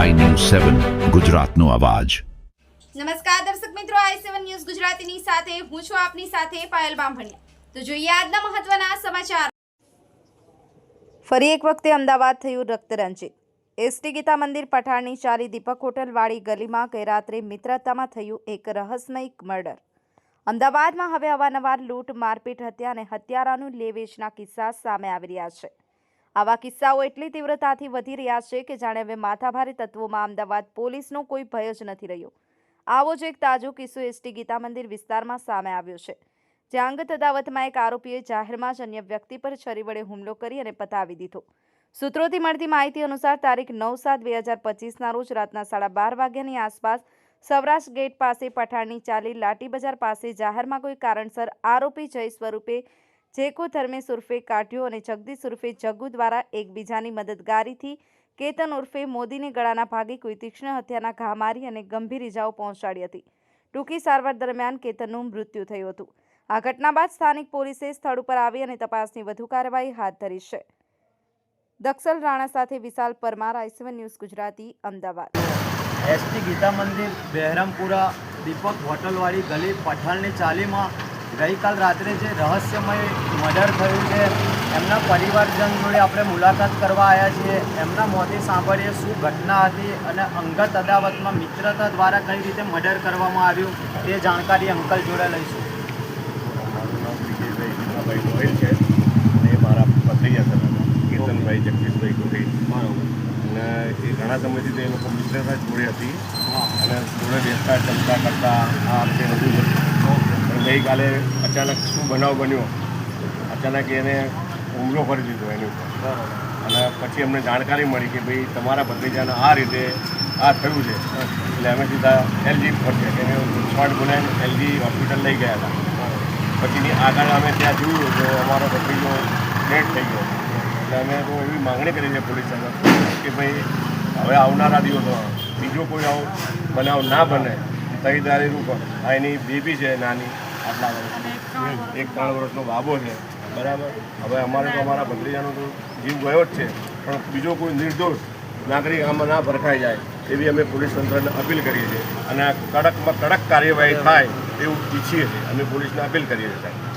સેવન ગુજરાતનો અવાજ. નમસ્કાર દર્શક મિત્રો આઈ સેવન ન્યૂઝ ગુજરાતીની સાથે હું છું આપની સાથે પાયલ બામભણિયા. તો જોઈએ આજના મહત્વના સમાચાર. ફરી એક વખતે અમદાવાદ થયું રક્તરંજિત. એસટી ગીતા મંદિર પઠાણની ચાલી દીપક હોટલવાળી ગલીમાં ગઈ રાત્રે મિત્રતામાં થયું એક રહસ્યમય મર્ડર. અમદાવાદમાં હવે અવારનવાર લૂંટ મારપીટ હત્યા અને હત્યારાનું લેવેચના કિસ્સા સામે આવી રહ્યા છે. આવા કિસ્સાઓ એટલી તીવ્રતાથી વધી રહ્યા છે કે જાણે હવે માથાભારે તત્વોમાં અમદાવાદ પોલીસનો કોઈ ભય જ નથી રહ્યો. આવો જ એક તાજો કિસ્સો એસટી ગીતા મંદિર વિસ્તારમાં સામે આવ્યો છે. જ્યાં અંગત અદાવતમાં એક આરોપીએ જાહેરમાં જ અન્ય વ્યક્તિ પર છરી વડે હુમલો કરી અને પતાવી દીધો. સૂત્રોથી મળતી માહિતી અનુસાર તારીખ નવ સાત બે હજાર પચીસના રોજ રાતના સાડા બાર વાગ્યાની આસપાસ સૌરાષ્ટ્ર ગેટ પાસે, પઠાણની ચાલી, લાટી બજાર પાસે જાહેરમાં કોઈ કારણસર આરોપી જય સ્વરૂપે જેકો ધર્મેશ ઉર્ફે કાઢ્યો અને જગદીશ ઉર્ફે જગ્ગુ દ્વારા એકબીજાની મદદગારીથી કેતન ઉર્ફે મોદીને ગળાના ભાગે કોઈ તીક્ષ્ણ હત્યાના ઘા મારી અને ગંભીર ઇજાઓ પહોંચાડી હતી. ટૂંકી સારવાર દરમિયાન કેતનનું મૃત્યુ થયું હતું. આ ઘટના બાદ સ્થાનિક પોલીસે સ્થળ ઉપર આવી અને તપાસની વધુ કાર્યવાહી હાથ ધરી છે. દક્ષલ રાણા સાથે Vishal Parmar ICOne news Gujarati, Ahmedabad. ST Gita Mandir Behrampura, Deepak હોટલવાળી ગલી પઠાણની ચાલીમાં ગઈકાલ રાત્રે જે રહસ્યમય મર્ડર થયું છે એમના પરિવારજન જોડે આપણે મુલાકાત કરવા આવ્યા છીએ. એમના મોતે સાંભળીએ શું ઘટના હતી અને અંગત અદાવતમાં મિત્રતા દ્વારા કઈ રીતે મર્ડર કરવામાં આવ્યું તે જાણકારી અંકલ જોડે લઈશું. મારું નામ વિજયભાઈ ભીમાભાઈ ગોહિલ છે અને એ મારા ભત્રીજા છે કીર્તનભાઈ જગદીશભાઈ ગોહિલ. અને એ ઘણા સમયથી તે લોકો મિત્રતા જોડે હતી અને જોડે બેસતા ચમતા કરતા આ રીતે બધું હતું. ગઈકાલે અચાનક શું બનાવ બન્યો? અચાનક એને હુમલો કરી દીધો એની ઉપર. અને પછી અમને જાણકારી મળી કે ભાઈ તમારા ભત્રીજાને આ રીતે આ થયું છે. એટલે અમે સીધા એલજી પર છે. એને શોર્ટ બોલાવીને એલજી હોસ્પિટલ લઈ ગયા હતા. પછીની આગળ અમે ત્યાં જોયું તો અમારો ભત્રીજો ડેડ થઈ ગયો. એટલે અમે તો એવી માગણી કરી છે પોલીસ સાહેબ કે ભાઈ હવે આવનારા દિવસો બીજો કોઈ આવો બનાવ ના બને. તૈયારી રૂપ. આ એની બેબી છે, નાની. આટલા એક ત્રણ વર્ષનો બાબો છે. બરાબર? હવે અમારે તો અમારા ભત્રીજાનો તો જીવ ગયો જ છે. પણ બીજો કોઈ નિર્દોષ નાગરિક આમાં ના ભરખાઈ જાય એવી અમે પોલીસ તંત્રને અપીલ કરીએ છીએ. અને કડકમાં કડક કાર્યવાહી થાય એવું ઈચ્છીએ છીએ. અમે પોલીસને અપીલ કરીએ છીએ